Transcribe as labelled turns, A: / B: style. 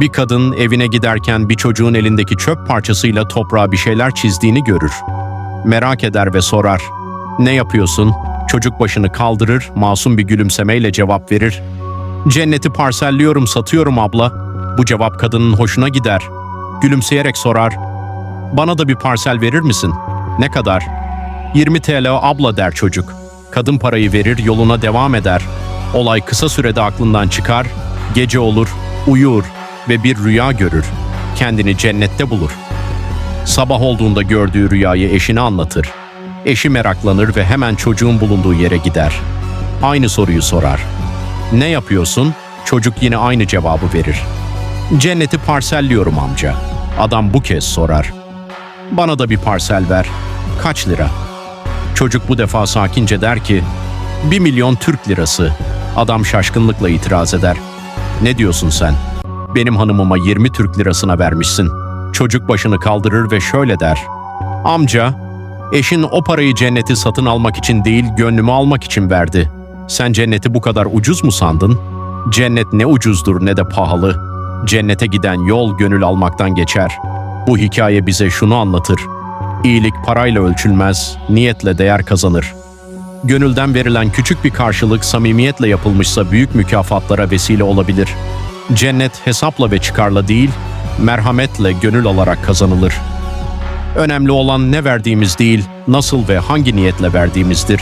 A: Bir kadın evine giderken bir çocuğun elindeki çöp parçasıyla toprağa bir şeyler çizdiğini görür. Merak eder ve sorar. Ne yapıyorsun? Çocuk başını kaldırır, masum bir gülümsemeyle cevap verir. Cenneti parselliyorum, satıyorum abla. Bu cevap kadının hoşuna gider. Gülümseyerek sorar. Bana da bir parsel verir misin? Ne kadar? 20 TL abla der çocuk. Kadın parayı verir, yoluna devam eder. Olay kısa sürede aklından çıkar, gece olur, uyur ve bir rüya görür. Kendini cennette bulur. Sabah olduğunda gördüğü rüyayı eşine anlatır. Eşi meraklanır ve hemen çocuğun bulunduğu yere gider. Aynı soruyu sorar. Ne yapıyorsun? Çocuk yine aynı cevabı verir. Cenneti parselliyorum amca. Adam bu kez sorar. Bana da bir parsel ver. Kaç lira? Çocuk bu defa sakince der ki, bir milyon Türk lirası. Adam şaşkınlıkla itiraz eder. Ne diyorsun sen? Benim hanımıma 20 Türk lirasına vermişsin. Çocuk başını kaldırır ve şöyle der. Amca, eşin o parayı cenneti satın almak için değil, gönlümü almak için verdi. Sen cenneti bu kadar ucuz mu sandın? Cennet ne ucuzdur ne de pahalı. Cennete giden yol gönül almaktan geçer. Bu hikaye bize şunu anlatır. İyilik parayla ölçülmez, niyetle değer kazanır. Gönülden verilen küçük bir karşılık samimiyetle yapılmışsa büyük mükafatlara vesile olabilir. Cennet hesapla ve çıkarla değil, merhametle gönül alarak kazanılır. Önemli olan ne verdiğimiz değil, nasıl ve hangi niyetle verdiğimizdir.